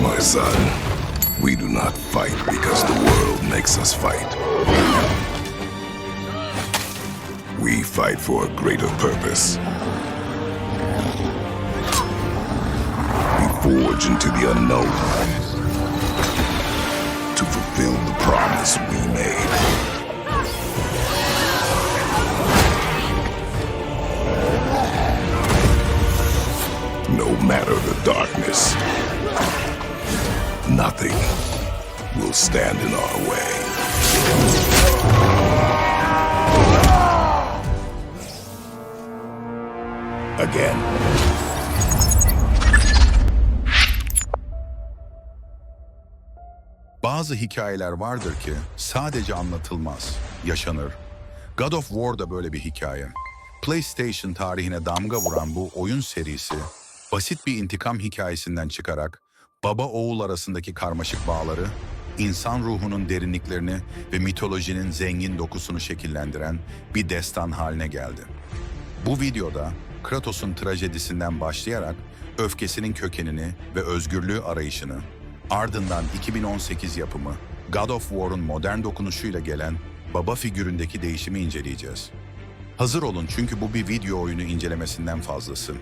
my son. We do not fight because the world makes us fight. We fight for a greater purpose. We forge into the unknown to fulfill the promise we made. No matter the darkness, nothing will stand in our way. Again. Bazı hikayeler vardır ki sadece anlatılmaz, yaşanır. God of War da böyle bir hikaye. PlayStation tarihine damga vuran bu oyun serisi, basit bir intikam hikayesinden çıkarak baba oğul arasındaki karmaşık bağları, insan ruhunun derinliklerini ve mitolojinin zengin dokusunu şekillendiren bir destan haline geldi. Bu videoda Kratos'un trajedisinden başlayarak öfkesinin kökenini ve özgürlüğü arayışını, ardından 2018 yapımı God of War'un modern dokunuşuyla gelen baba figüründeki değişimi inceleyeceğiz. Hazır olun çünkü bu bir video oyunu incelemesinden fazlası.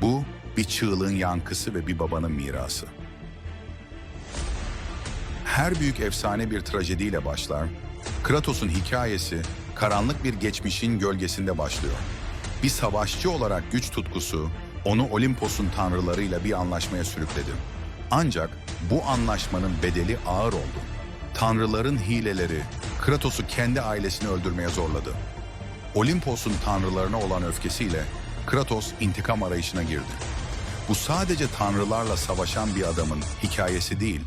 Bu bir çığlığın yankısı ve bir babanın mirası. Her büyük efsane bir trajediyle başlar. Kratos'un hikayesi karanlık bir geçmişin gölgesinde başlıyor. Bir savaşçı olarak güç tutkusu onu Olimpos'un tanrılarıyla bir anlaşmaya sürükledi. Ancak bu anlaşmanın bedeli ağır oldu. Tanrıların hileleri Kratos'u kendi ailesini öldürmeye zorladı. Olimpos'un tanrılarına olan öfkesiyle Kratos intikam arayışına girdi. Bu sadece tanrılarla savaşan bir adamın hikayesi değil,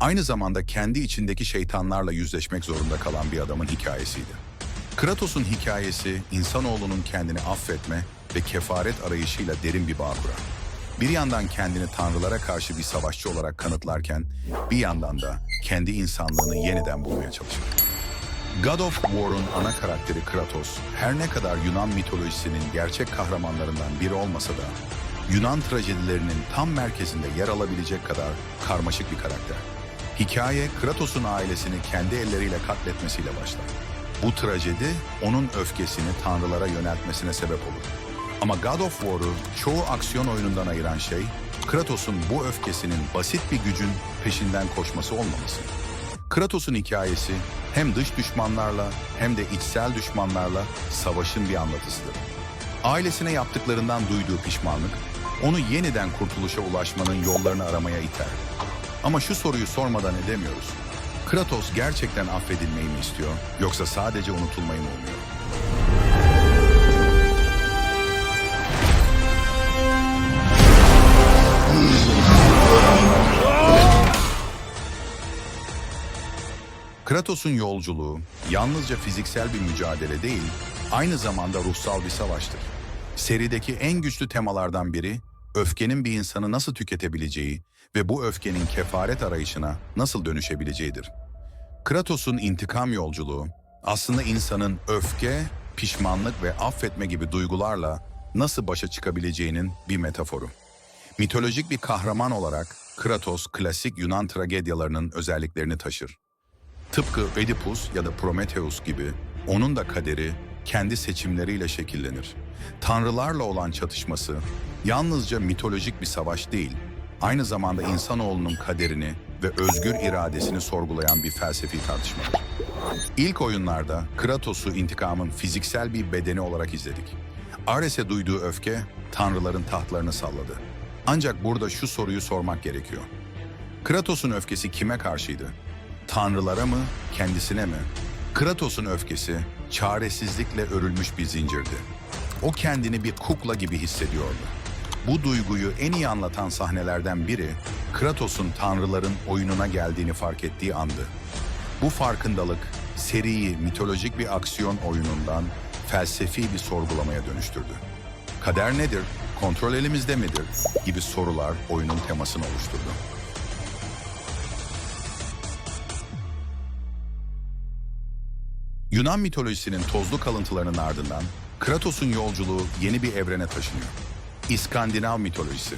aynı zamanda kendi içindeki şeytanlarla yüzleşmek zorunda kalan bir adamın hikayesiydi. Kratos'un hikayesi insanoğlunun kendini affetme ve kefaret arayışıyla derin bir bağ kurar. Bir yandan kendini tanrılara karşı bir savaşçı olarak kanıtlarken bir yandan da kendi insanlığını yeniden bulmaya çalışır. God of War'un ana karakteri Kratos, her ne kadar Yunan mitolojisinin gerçek kahramanlarından biri olmasa da, Yunan trajedilerinin tam merkezinde yer alabilecek kadar karmaşık bir karakter. Hikaye, Kratos'un ailesini kendi elleriyle katletmesiyle başlar. Bu trajedi, onun öfkesini tanrılara yöneltmesine sebep olur. Ama God of War'u çoğu aksiyon oyunundan ayıran şey, Kratos'un bu öfkesinin basit bir gücün peşinden koşması olmaması. Kratos'un hikayesi hem dış düşmanlarla hem de içsel düşmanlarla savaşın bir anlatısıdır. Ailesine yaptıklarından duyduğu pişmanlık, onu yeniden kurtuluşa ulaşmanın yollarını aramaya iter. Ama şu soruyu sormadan edemiyoruz. Kratos gerçekten affedilmeyi mi istiyor yoksa sadece unutulmayı mı umuyor? Kratos'un yolculuğu yalnızca fiziksel bir mücadele değil, aynı zamanda ruhsal bir savaştır. Serideki en güçlü temalardan biri, öfkenin bir insanı nasıl tüketebileceği ve bu öfkenin kefaret arayışına nasıl dönüşebileceğidir. Kratos'un intikam yolculuğu, aslında insanın öfke, pişmanlık ve affetme gibi duygularla nasıl başa çıkabileceğinin bir metaforu. Mitolojik bir kahraman olarak Kratos, klasik Yunan tragedyalarının özelliklerini taşır. Tıpkı Oedipus ya da Prometheus gibi onun da kaderi kendi seçimleriyle şekillenir. Tanrılarla olan çatışması yalnızca mitolojik bir savaş değil, aynı zamanda insanoğlunun kaderini ve özgür iradesini sorgulayan bir felsefi tartışmadır. İlk oyunlarda Kratos'u intikamın fiziksel bir bedeni olarak izledik. Ares'e duyduğu öfke tanrıların tahtlarını salladı. Ancak burada şu soruyu sormak gerekiyor. Kratos'un öfkesi kime karşıydı? Tanrılara mı, kendisine mi? Kratos'un öfkesi çaresizlikle örülmüş bir zincirdi. O kendini bir kukla gibi hissediyordu. Bu duyguyu en iyi anlatan sahnelerden biri Kratos'un tanrıların oyununa geldiğini fark ettiği andı. Bu farkındalık seriyi mitolojik bir aksiyon oyunundan felsefi bir sorgulamaya dönüştürdü. Kader nedir? Kontrol elimizde midir? gibi sorular oyunun temasını oluşturdu. Yunan mitolojisinin tozlu kalıntılarının ardından Kratos'un yolculuğu yeni bir evrene taşınıyor. İskandinav mitolojisi.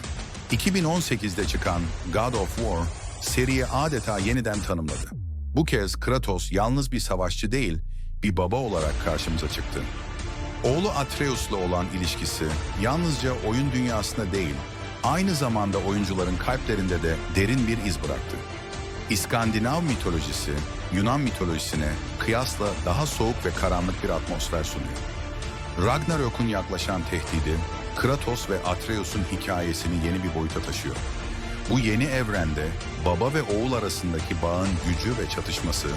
2018'de çıkan God of War seriyi adeta yeniden tanımladı. Bu kez Kratos yalnız bir savaşçı değil, bir baba olarak karşımıza çıktı. Oğlu Atreus'la olan ilişkisi yalnızca oyun dünyasında değil, aynı zamanda oyuncuların kalplerinde de derin bir iz bıraktı. İskandinav mitolojisi, Yunan mitolojisine kıyasla daha soğuk ve karanlık bir atmosfer sunuyor. Ragnarok'un yaklaşan tehdidi, Kratos ve Atreus'un hikayesini yeni bir boyuta taşıyor. Bu yeni evrende baba ve oğul arasındaki bağın gücü ve çatışması,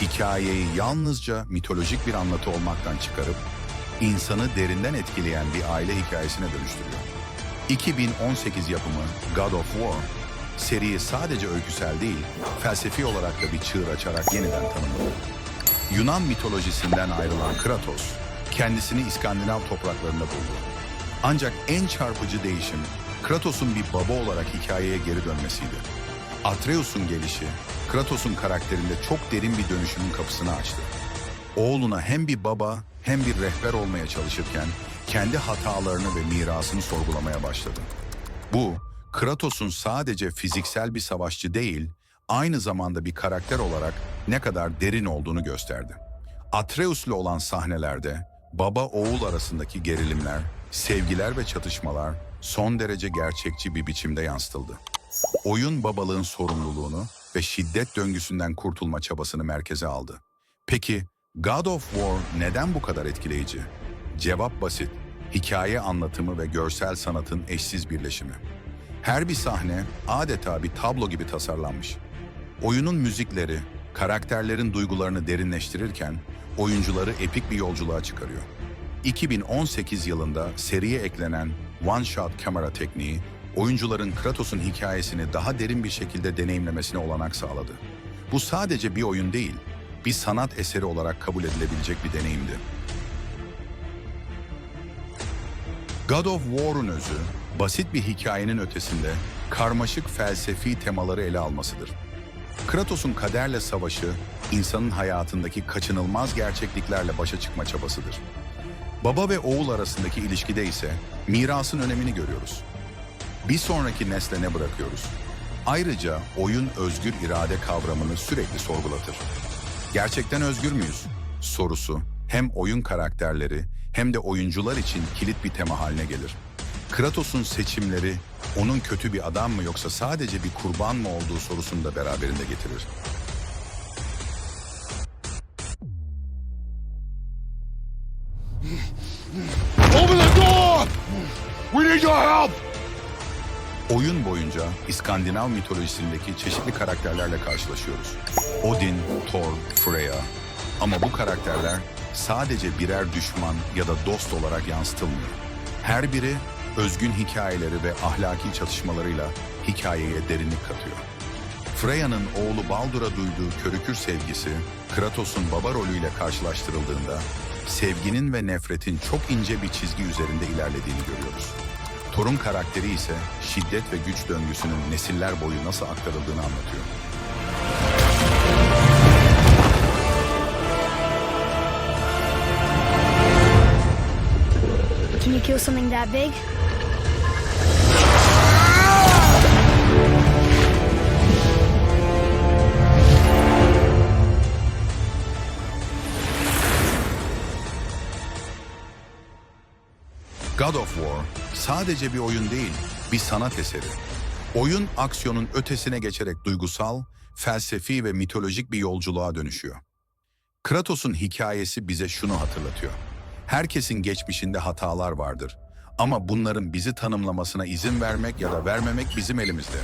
hikayeyi yalnızca mitolojik bir anlatı olmaktan çıkarıp, insanı derinden etkileyen bir aile hikayesine dönüştürüyor. 2018 yapımı God of War, seriyi sadece öyküsel değil, felsefi olarak da bir çığır açarak yeniden tanımladı. Yunan mitolojisinden ayrılan Kratos, kendisini İskandinav topraklarında buldu. Ancak en çarpıcı değişim, Kratos'un bir baba olarak hikayeye geri dönmesiydi. Atreus'un gelişi, Kratos'un karakterinde çok derin bir dönüşümün kapısını açtı. Oğluna hem bir baba hem bir rehber olmaya çalışırken kendi hatalarını ve mirasını sorgulamaya başladı. Bu, Kratos'un sadece fiziksel bir savaşçı değil, aynı zamanda bir karakter olarak ne kadar derin olduğunu gösterdi. Atreus'la olan sahnelerde baba oğul arasındaki gerilimler, sevgiler ve çatışmalar son derece gerçekçi bir biçimde yansıtıldı. Oyun babalığın sorumluluğunu ve şiddet döngüsünden kurtulma çabasını merkeze aldı. Peki God of War neden bu kadar etkileyici? Cevap basit. Hikaye anlatımı ve görsel sanatın eşsiz birleşimi. Her bir sahne adeta bir tablo gibi tasarlanmış. Oyunun müzikleri, karakterlerin duygularını derinleştirirken oyuncuları epik bir yolculuğa çıkarıyor. 2018 yılında seriye eklenen One Shot kamera tekniği, oyuncuların Kratos'un hikayesini daha derin bir şekilde deneyimlemesine olanak sağladı. Bu sadece bir oyun değil, bir sanat eseri olarak kabul edilebilecek bir deneyimdi. God of War'un özü, basit bir hikayenin ötesinde karmaşık felsefi temaları ele almasıdır. Kratos'un kaderle savaşı, insanın hayatındaki kaçınılmaz gerçekliklerle başa çıkma çabasıdır. Baba ve oğul arasındaki ilişkide ise mirasın önemini görüyoruz. Bir sonraki nesle ne bırakıyoruz? Ayrıca oyun özgür irade kavramını sürekli sorgulatır. Gerçekten özgür müyüz? Sorusu hem oyun karakterleri hem de oyuncular için kilit bir tema haline gelir. Kratos'un seçimleri onun kötü bir adam mı yoksa sadece bir kurban mı olduğu sorusunu da beraberinde getirir. Open the door! We need your help! Oyun boyunca İskandinav mitolojisindeki çeşitli karakterlerle karşılaşıyoruz. Odin, Thor, Freya. Ama bu karakterler sadece birer düşman ya da dost olarak yansıtılmıyor. Her biri özgün hikayeleri ve ahlaki çatışmalarıyla hikayeye derinlik katıyor. Freya'nın oğlu Baldur'a duyduğu körükür sevgisi, Kratos'un baba rolüyle karşılaştırıldığında sevginin ve nefretin çok ince bir çizgi üzerinde ilerlediğini görüyoruz. Thor'un karakteri ise şiddet ve güç döngüsünün nesiller boyu nasıl aktarıldığını anlatıyor. Can you kill something that big? God of War sadece bir oyun değil, bir sanat eseri. Oyun aksiyonun ötesine geçerek duygusal, felsefi ve mitolojik bir yolculuğa dönüşüyor. Kratos'un hikayesi bize şunu hatırlatıyor. Herkesin geçmişinde hatalar vardır. Ama bunların bizi tanımlamasına izin vermek ya da vermemek bizim elimizde.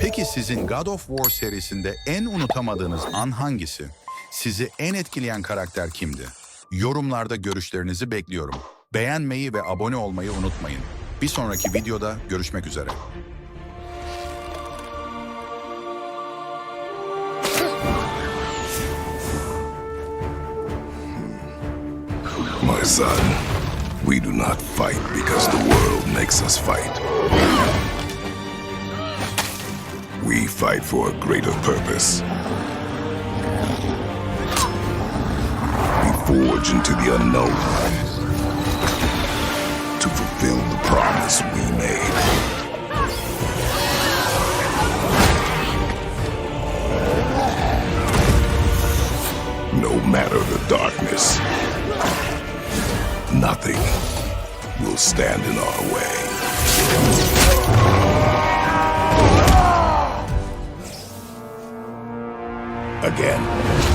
Peki sizin God of War serisinde en unutamadığınız an hangisi? Sizi en etkileyen karakter kimdi? Yorumlarda görüşlerinizi bekliyorum. Beğenmeyi ve abone olmayı unutmayın. Bir sonraki videoda görüşmek üzere. My son, we do not fight because the world makes us fight. We fight for a greater purpose. We forge into the unknown promise we made. No matter the darkness, nothing will stand in our way. Again.